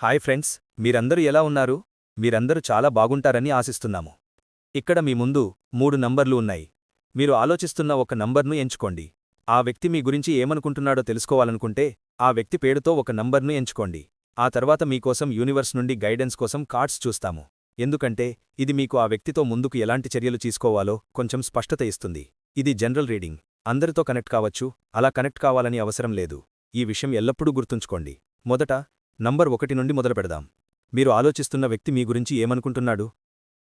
Hi friends మీరందరూ ఎలా ఉన్నారు? మీరందరూ చాలా బాగుంటారని ఆశిస్తున్నాము. ఇక్కడ మీ ముందు మూడు నంబర్లు ఉన్నాయి. మీరు ఆలోచిస్తున్న ఒక నంబర్ను ఎంచుకోండి. ఆ వ్యక్తి మీ గురించి ఏమనుకుంటున్నాడో తెలుసుకోవాలనుకుంటే ఆ వ్యక్తి పేరుతో ఒక నంబర్ను ఎంచుకోండి. ఆ తర్వాత మీకోసం యూనివర్స్ నుండి గైడెన్స్ కోసం కార్డ్స్ చూస్తాము. ఎందుకంటే ఇది మీకు ఆ వ్యక్తితో ముందుకు ఎలాంటి చర్యలు తీసుకోవాలో కొంచెం స్పష్టత ఇస్తుంది. ఇది జనరల్ రీడింగ్. అందరితో కనెక్ట్ కావచ్చు. అలా కనెక్ట్ కావాలని అవసరం లేదు. ఈ విషయం ఎల్లప్పుడూ గుర్తుంచుకోండి. మొదట నంబర్ ఒకటి నుండి మొదలుపెడదాం మీరు ఆలోచిస్తున్న వ్యక్తి మీ గురించి ఏమనుకుంటున్నాడు?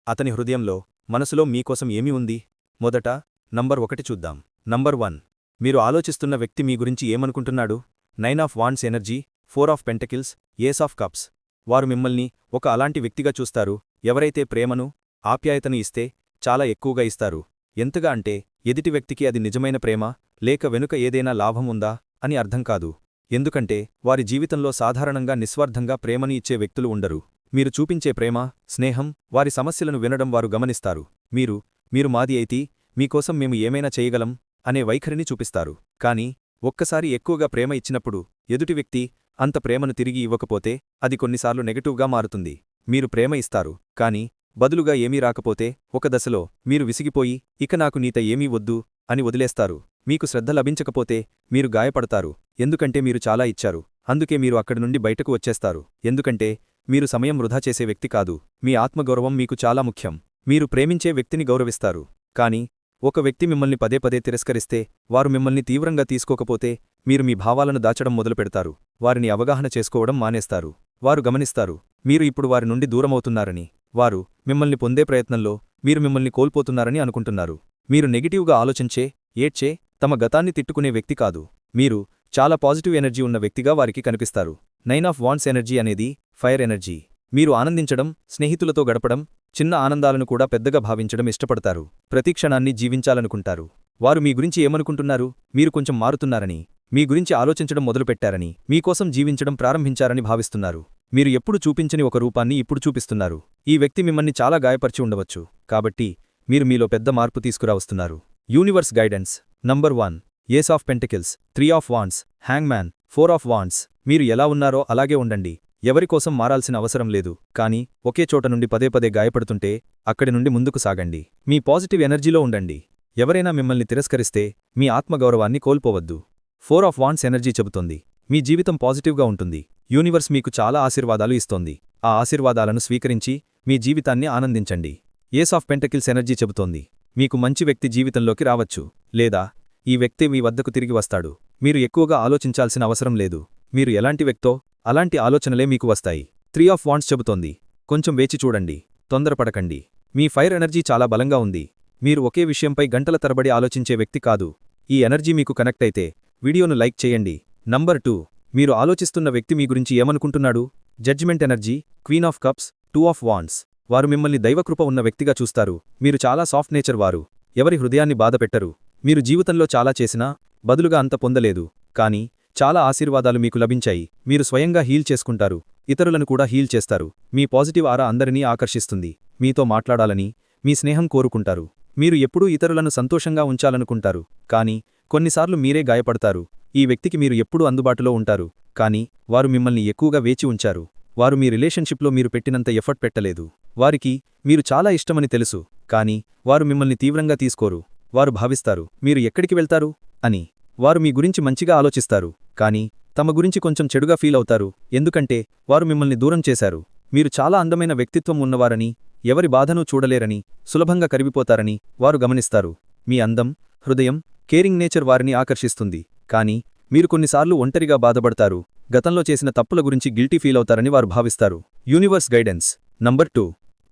అతని హృదయంలో మనసులో మీకోసం ఏమి ఉంది? మొదట నంబర్ ఒకటి చూద్దాం. నంబర్ వన్ మీరు ఆలోచిస్తున్న వ్యక్తి మీ గురించి ఏమనుకుంటున్నాడు? Nine of wands energy four of pentacles ace of cups. వారు మిమ్మల్ని ఒక అలాంటి వ్యక్తిగా చూస్తారు. ఎవరైతే ప్రేమను ఆప్యాయతను ఇస్తే చాలా ఎక్కువగా ఇస్తారు. ఎంతగా అంటే ఎదుటి వ్యక్తికి అది నిజమైన ప్రేమ లేక వెనుక ఏదైనా లాభం ఉందా? అని అర్థం కాదు. ఎందుకంటే వారి జీవితంలో సాధారణంగా నిస్వార్థంగా ప్రేమని ఇచ్చే వ్యక్తులు ఉండరు. మీరు చూపించే ప్రేమ స్నేహం వారి సమస్యలను వినడం వారు గమనిస్తారు. మీరు మీరు మాది అయితే మీకోసం మేము ఏమైనా చేయగలం అనే వైఖరిని చూపిస్తారు. కాని ఒక్కసారి ఎక్కువగా ప్రేమ ఇచ్చినప్పుడు ఎదుటి వ్యక్తి అంత ప్రేమను తిరిగి ఇవ్వకపోతే అది కొన్నిసార్లు నెగటివ్గా మారుతుంది. మీరు ప్రేమ ఇస్తారు కాని బదులుగా ఏమీ రాకపోతే ఒక దశలో మీరు విసిగిపోయి ఇక నాకు నీత ఏమీ వద్దు అని వదిలేస్తారు. మీకు శ్రద్ధ లభించకపోతే మీరు గాయపడతారు ఎందుకంటే మీరు చాలా ఇచ్చారు. అందుకే మీరు అక్కడి నుండి బయటకు వచ్చేస్తారు. ఎందుకంటే మీరు సమయం వృధా చేసే వ్యక్తి కాదు. మీ ఆత్మగౌరవం మీకు చాలా ముఖ్యం. మీరు ప్రేమించే వ్యక్తిని గౌరవిస్తారు. కాని ఒక వ్యక్తి మిమ్మల్ని పదే పదే తిరస్కరిస్తే వారు మిమ్మల్ని తీవ్రంగా తీసుకోకపోతే మీరు మీ భావాలను దాచడం మొదలుపెడతారు. వారిని అవగాహన చేసుకోవడం మానేస్తారు. వారు గమనిస్తారు మీరు ఇప్పుడు వారి నుండి దూరమవుతున్నారని. వారు మిమ్మల్ని పొందే ప్రయత్నంలో మీరు మిమ్మల్ని కోల్పోతున్నారని అనుకుంటున్నారు. మీరు నెగిటివ్గా ఆలోచించే ఏడ్చే తమ గతాన్ని తిట్టుకునే వ్యక్తి కాదు. మీరు చాలా పాజిటివ్ ఎనర్జీ ఉన్న వ్యక్తిగా వారికి కనిపిస్తారు. నైన్ ఆఫ్ వాన్స్ ఎనర్జీ అనేది ఫైర్ ఎనర్జీ. మీరు ఆనందించడం స్నేహితులతో గడపడం చిన్న ఆనందాలను కూడా పెద్దగా భావించడం ఇష్టపడతారు. ప్రతి క్షణాన్ని జీవించాలనుకుంటారు. వారు మీ గురించి ఏమనుకుంటున్నారు? మీరు కొంచెం మారుతున్నారని మీ గురించి ఆలోచించడం మొదలుపెట్టారని మీకోసం జీవించడం ప్రారంభించారని భావిస్తున్నారు. మీరు ఎప్పుడు చూపించని ఒక రూపాన్ని ఇప్పుడు చూపిస్తున్నారు. ఈ వ్యక్తి మిమ్మల్ని చాలా గాయపరిచి ఉండవచ్చు. కాబట్టి మీరు మీలో పెద్ద మార్పు తీసుకురావస్తున్నారు. Universe guidance. Number one ace of pentacles three of wands hangman four of wands మీరు ఎలా ఉన్నారో అలాగే ఉండండి. ఎవరికోసం మారాల్సిన అవసరం లేదు. కానీ ఒకే చోట నుండి పదే పదే గాయపడుతుంటే అక్కడి నుండి ముందుకు సాగండి. మీ పాజిటివ్ ఎనర్జీలో ఉండండి. ఎవరైనా మిమ్మల్ని తిరస్కరిస్తే మీ ఆత్మగౌరవాన్ని కోల్పోవద్దు. ఫోర్ ఆఫ్ వాన్స్ ఎనర్జీ చెబుతోంది. మీ జీవితం పాజిటివ్గా ఉంటుంది. యూనివర్స్ మీకు చాలా ఆశీర్వాదాలు ఇస్తోంది. ఆ ఆశీర్వాదాలను స్వీకరించి మీ జీవితాన్ని ఆనందించండి. ఏస్ ఆఫ్ పెంటకిల్స్ ఎనర్జీ చెబుతోంది. మీకు మంచి వ్యక్తి జీవితంలోకి రావచ్చు. లేదా ఈ వ్యక్తి మీ వద్దకు తిరిగి వస్తాడు. మీరు ఎక్కువగా ఆలోచించాల్సిన అవసరం లేదు. మీరు ఎలాంటి వ్యక్తో అలాంటి ఆలోచనలే మీకు వస్తాయి. త్రీ ఆఫ్ వాండ్స్ చెబుతోంది. కొంచెం వేచి చూడండి. తొందరపడకండి. మీ ఫైర్ ఎనర్జీ చాలా బలంగా ఉంది. మీరు ఒకే విషయంపై గంటల తరబడి ఆలోచించే వ్యక్తి కాదు. ఈ ఎనర్జీ మీకు కనెక్ట్ అయితే వీడియోను లైక్ చేయండి. Number two. మీరు ఆలోచిస్తున్న వ్యక్తి మీ గురించి ఏమనుకుంటున్నాడు? Judgement energy queen of cups two of wands వారు మిమ్మల్ని దైవకృప ఉన్న వ్యక్తిగా చూస్తారు. మీరు చాలా సాఫ్ట్ నేచర్ వారు. ఎవరి హృదయాన్ని బాధపెట్టరు. మీరు జీవితంలో చాలా చేసినా బదులుగా అంత పొందలేదు. కానీ చాలా ఆశీర్వాదాలు మీకు లభించాయి. మీరు స్వయంగా హీల్ చేసుకుంటారు. ఇతరులను కూడా హీల్ చేస్తారు. మీ పాజిటివ్ ఆరా అందరినీ ఆకర్షిస్తుంది. మీతో మాట్లాడాలని మీ స్నేహం కోరుకుంటారు. మీరు ఎప్పుడూ ఇతరులను సంతోషంగా ఉంచాలనుకుంటారు. కానీ కొన్నిసార్లు మీరే గాయపడతారు. ఈ వ్యక్తికి మీరు ఎప్పుడూ అందుబాటులో ఉంటారు. కానీ వారు మిమ్మల్ని ఎక్కువగా వేచి ఉంచారు. వారు మీ రిలేషన్షిప్లో మీరు పెట్టినంత ఎఫర్ట్ పెట్టలేదు. వారికి మీరు చాలా ఇష్టమని తెలుసు. కానీ వారు మిమ్మల్ని తీవ్రంగా తీసుకోరు. వారు భావిస్తారు మీరు ఎక్కడికి వెళ్తారు? అని. వారు మీ గురించి మంచిగా ఆలోచిస్తారు కానీ తమ గురించి కొంచెం చెడుగా ఫీల్ అవుతారు ఎందుకంటే వారు మిమ్మల్ని దూరం చేశారు. మీరు చాలా అందమైన వ్యక్తిత్వం ఉన్నవారని ఎవరి బాధనూ చూడలేరని సులభంగా కరిగిపోతారని వారు గమనిస్తారు. మీ అందం హృదయం కేరింగ్ నేచర్ వారిని ఆకర్షిస్తుంది కానీ మీరు కొన్నిసార్లు ఒంటరిగా బాధపడతారు. గతంలో చేసిన తప్పుల గురించి గిల్టీ ఫీల్ అవుతారని వారు భావిస్తారు. Universe guidance. Number two.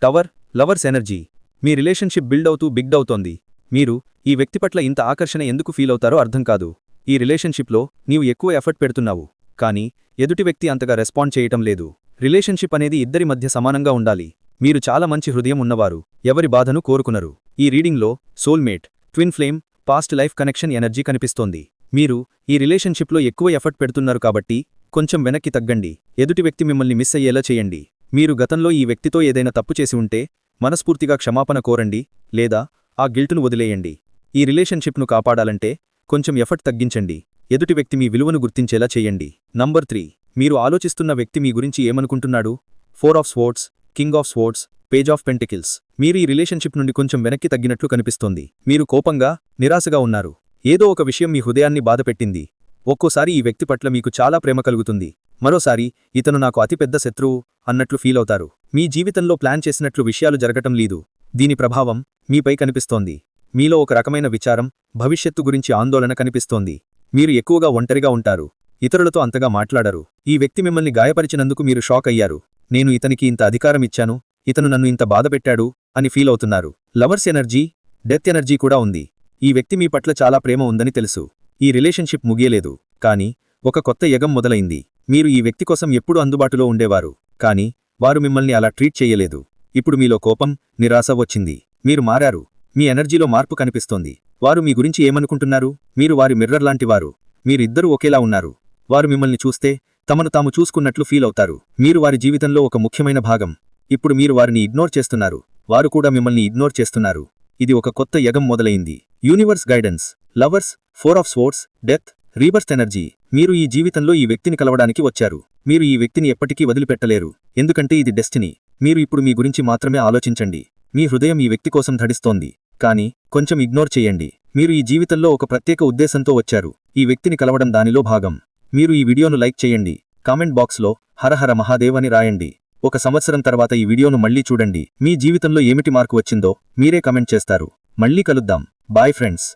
Tower lovers energy. మీ రిలేషన్షిప్ బిల్డ్ అవుతూ బిగ్డ్ అవుతోంది. మీరు ఈ వ్యక్తి పట్ల ఇంత ఆకర్షణ ఎందుకు ఫీలవుతారో అర్థంకాదు అర్థం కాదు. ఈ రిలేషన్షిప్లో నీవు ఎక్కువ ఎఫర్ట్ పెడుతున్నావు. కానీ ఎదుటి వ్యక్తి అంతగా రెస్పాండ్ చేయటం లేదు. రిలేషన్షిప్ అనేది ఇద్దరి మధ్య సమానంగా ఉండాలి. మీరు చాలా మంచి హృదయం ఉన్నవారు. ఎవరి బాధను కోరుకునరు. ఈ రీడింగ్లో soulmate twin flame past life connection energy కనిపిస్తోంది. మీరు ఈ రిలేషన్షిప్లో ఎక్కువ ఎఫర్ట్ పెడుతున్నారు కాబట్టి కొంచెం వెనక్కి తగ్గండి. ఎదుటి వ్యక్తి మిమ్మల్ని మిస్ అయ్యేలా చేయండి. మీరు గతంలో ఈ వ్యక్తితో ఏదైనా తప్పు చేసి ఉంటే మనస్ఫూర్తిగా క్షమాపణ కోరండి. లేదా ఆ గిల్టును వదిలేయండి. ఈ రిలేషన్షిప్ను కాపాడాలంటే కొంచెం ఎఫర్ట్ తగ్గించండి. ఎదుటి వ్యక్తి మీ విలువను గుర్తించేలా చేయండి. Number three. మీరు ఆలోచిస్తున్న వ్యక్తి మీ గురించి ఏమనుకుంటున్నాడు? Four of swords king of swords page of pentacles. మీరు ఈ రిలేషన్షిప్ నుండి కొంచెం వెనక్కి తగ్గినట్లు కనిపిస్తోంది. మీరు కోపంగా నిరాశగా ఉన్నారు. ఏదో ఒక విషయం మీ హృదయాన్ని బాధపెట్టింది. ఒక్కోసారి ఈ వ్యక్తి పట్ల మీకు చాలా ప్రేమ కలుగుతుంది. మరోసారి ఇతను నాకు అతిపెద్ద శత్రువు అన్నట్లు ఫీల్ అవుతారు. మీ జీవితంలో ప్లాన్ చేసినట్లు విషయాలు జరగటం లేదు. దీని ప్రభావం మీపై కనిపిస్తోంది. మీలో ఒక రకమైన విచారం భవిష్యత్తు గురించి ఆందోళన కనిపిస్తోంది. మీరు ఎక్కువగా ఒంటరిగా ఉంటారు. ఇతరులతో అంతగా మాట్లాడరు. ఈ వ్యక్తి మిమ్మల్ని గాయపరిచినందుకు మీరు షాక్ అయ్యారు. నేను ఇతనికి ఇంత అధికారం ఇచ్చాను ఇతను నన్ను ఇంత బాధపెట్టాడు అని ఫీల్ అవుతున్నారు. లవర్స్ ఎనర్జీ డెత్ ఎనర్జీ కూడా ఉంది. ఈ వ్యక్తి మీ పట్ల చాలా ప్రేమ ఉందని తెలుసు. ఈ రిలేషన్షిప్ ముగియలేదు. కానీ ఒక కొత్త యగం మొదలైంది. మీరు ఈ వ్యక్తి కోసం ఎప్పుడు అందుబాటులో ఉండేవారు. కానీ వారు మిమ్మల్ని అలా ట్రీట్ చెయ్యలేదు ఇప్పుడు మీలో కోపం నిరాశ వచ్చింది. మీరు మారారు. మీ ఎనర్జీలో మార్పు కనిపిస్తోంది. వారు మీ గురించి ఏమనుకుంటున్నారు? మీరు వారి మిర్రర్ లాంటివారు మీరిద్దరూ ఒకేలా ఉన్నారు. వారు మిమ్మల్ని చూస్తే తమను తాము చూసుకున్నట్లు ఫీల్ అవుతారు. మీరు వారి జీవితంలో ఒక ముఖ్యమైన భాగం. ఇప్పుడు మీరు వారిని ఇగ్నోర్ చేస్తున్నారు. వారు కూడా మిమ్మల్ని ఇగ్నోర్ చేస్తున్నారు. ఇది ఒక కొత్త యగం మొదలైంది. Universe guidance. Lovers four of swords death rebirth energy. మీరు ఈ జీవితంలో ఈ వ్యక్తిని కలవడానికి వచ్చారు. మీరు ఈ వ్యక్తిని ఎప్పటికీ వదిలిపెట్టలేరు. ఎందుకంటే ఇది డెస్టినీ. మీరు ఇప్పుడు మీ గురించి మాత్రమే ఆలోచించండి. మీ హృదయం ఈ వ్యక్తి కోసం ధడిస్తోంది. కానీ కొంచెం ఇగ్నోర్ చేయండి. మీరు ఈ జీవితంలో ఒక ప్రత్యేక ఉద్దేశంతో వచ్చారు. ఈ వ్యక్తిని కలవడం దానిలో భాగం. మీరు ఈ వీడియోను లైక్ చేయండి. కామెంట్ బాక్స్లో హరహర మహాదేవ్ అని రాయండి. ఒక సంవత్సరం తర్వాత ఈ వీడియోను మళ్ళీ చూడండి. మీ జీవితంలో ఏమిటి మార్కు వచ్చిందో మీరే కమెంట్ చేస్తారు. మళ్ళీ కలుద్దాం. Bye friends.